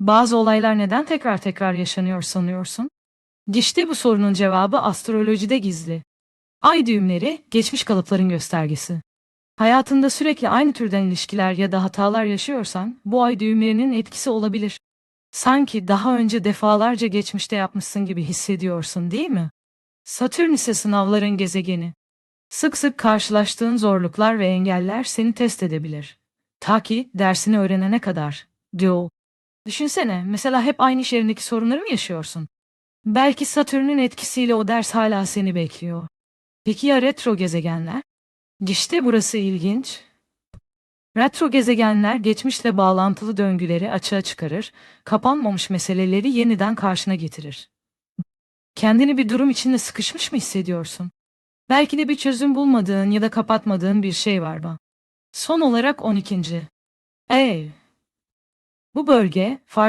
Bazı olaylar neden tekrar tekrar yaşanıyor sanıyorsun? İşte bu sorunun cevabı astrolojide gizli. Ay düğümleri, geçmiş kalıpların göstergesi. Hayatında sürekli aynı türden ilişkiler ya da hatalar yaşıyorsan, bu ay düğümlerinin etkisi olabilir. Sanki daha önce defalarca geçmişte yapmışsın gibi hissediyorsun değil mi? Satürn ise sınavların gezegeni. Sık sık karşılaştığın zorluklar ve engeller seni test edebilir. Ta ki dersini öğrenene kadar. Diyor. Düşünsene, mesela hep aynı iş yerindeki sorunları mı yaşıyorsun? Belki Satürn'ün etkisiyle o ders hala seni bekliyor. Peki ya retro gezegenler? İşte burası ilginç. Retro gezegenler geçmişle bağlantılı döngüleri açığa çıkarır, kapanmamış meseleleri yeniden karşına getirir. Kendini bir durum içinde sıkışmış mı hissediyorsun? Belki de bir çözüm bulmadığın ya da kapatmadığın bir şey var mı? Son olarak 12. Ev. Bu bölge, fark